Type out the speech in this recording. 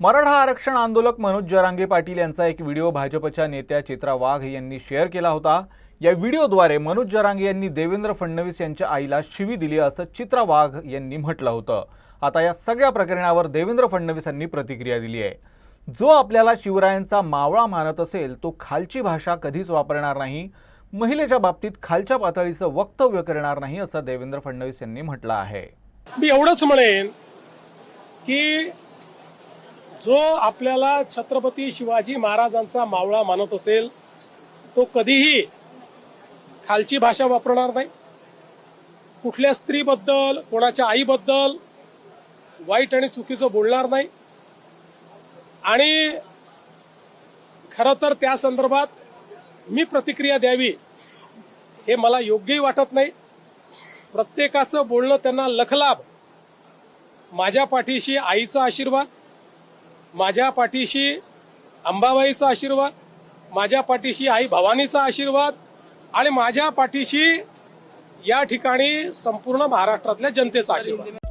मराठा आरक्षण आंदोलक मनोज जरांगे पाटील यांचा एक व्हिडिओ भाजपच्या नेत्या चित्रा वाघ यांनी शेअर केला होता. या व्हिडिओद्वारे मनोज जरांगे यांनी देवेंद्र फडणवीस यांच्या आईला शिवी दिली असं चित्रा वाघ यांनी म्हटलं होतं. आता या सगळ्या प्रकरणावर देवेंद्र फडणवीसांनी प्रतिक्रिया दिली आहे. जो आपल्याला शिवरायांचा मावळा मानत असेल तो खालची भाषा कधीच वापरणार नाही. महिलेच्या बाबतीत खालच्या पातळीचं वक्तव्य करणार नाही असं देवेंद्र फडणवीस यांनी म्हटलं आहे. मी एवढंच म्हणेन की जो आपल्याला छत्रपती शिवाजी महाराजांचा मावळा मानत असेल तो कधीही खालची भाषा वापरणार नाही. कुठल्या स्त्रीबद्दल कोणाच्या आईबद्दल वाईट आणि चुकीचं बोलणार नाही. आणि खरं तर त्या संदर्भात मी प्रतिक्रिया द्यावी हे मला योग्यही वाटत नाही. प्रत्येकाचं बोलणं त्यांना लखलाभ. माझ्या पाठीशी आईचा आशीर्वाद माझ्या पाठीशी अंबाबाईचा आशीर्वाद माझ्या पाठीशी आई भवानीचा आशीर्वाद आणि माझ्या पाठीशी या ठिकाणी संपूर्ण महाराष्ट्रातल्या जनतेचा आशीर्वाद.